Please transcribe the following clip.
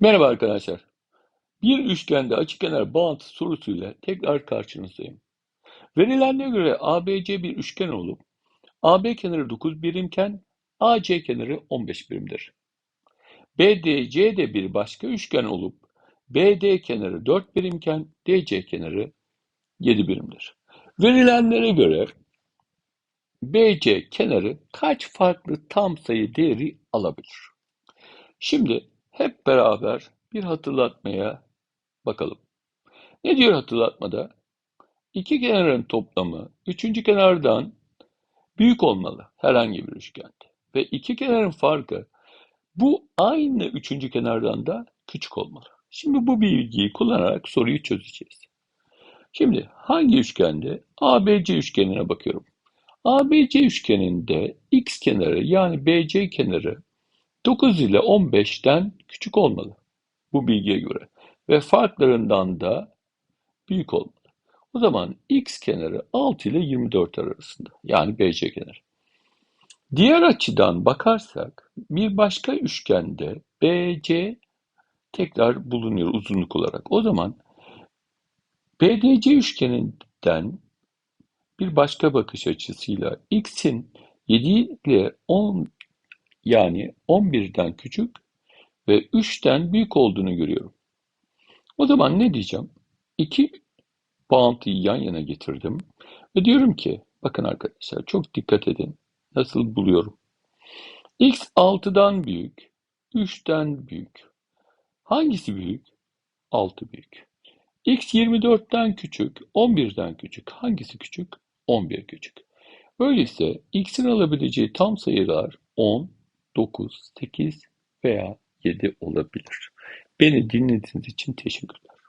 Merhaba arkadaşlar. Bir üçgende açıkenar bağıntı sorusuyla tekrar karşınızdayım. Verilenlere göre ABC bir üçgen olup AB kenarı 9 birimken AC kenarı 15 birimdir. BDC de bir başka üçgen olup BD kenarı 4 birimken DC kenarı 7 birimdir. Verilenlere göre BC kenarı kaç farklı tam sayı değeri alabilir? Şimdi hep beraber bir hatırlatmaya bakalım. Ne diyor hatırlatmada? İki kenarın toplamı üçüncü kenardan büyük olmalı herhangi bir üçgende. Ve iki kenarın farkı bu aynı üçüncü kenardan da küçük olmalı. Şimdi bu bilgiyi kullanarak soruyu çözeceğiz. Şimdi hangi üçgende? ABC üçgenine bakıyorum. ABC üçgeninde x kenarı yani BC kenarı 9 ile 15'ten küçük olmalı bu bilgiye göre ve farklarından da büyük olmalı. O zaman x kenarı 6 ile 24 arasında yani BC kenarı. Diğer açıdan bakarsak bir başka üçgende BC tekrar bulunuyor uzunluk olarak. O zaman BDC üçgeninden bir başka bakış açısıyla x'in 7 ile 10 yani 11'den küçük ve 3'ten büyük olduğunu görüyorum. O zaman ne diyeceğim? İki bağıntıyı yan yana getirdim ve diyorum ki bakın arkadaşlar çok dikkat edin nasıl buluyorum. X 6'dan büyük, 3'ten büyük. Hangisi büyük? 6 büyük. X 24'ten küçük, 11'den küçük. Hangisi küçük? 11 küçük. Öyleyse x'in alabileceği tam sayılar 10, 9, 8 veya 7 olabilir. Beni dinlediğiniz için teşekkürler.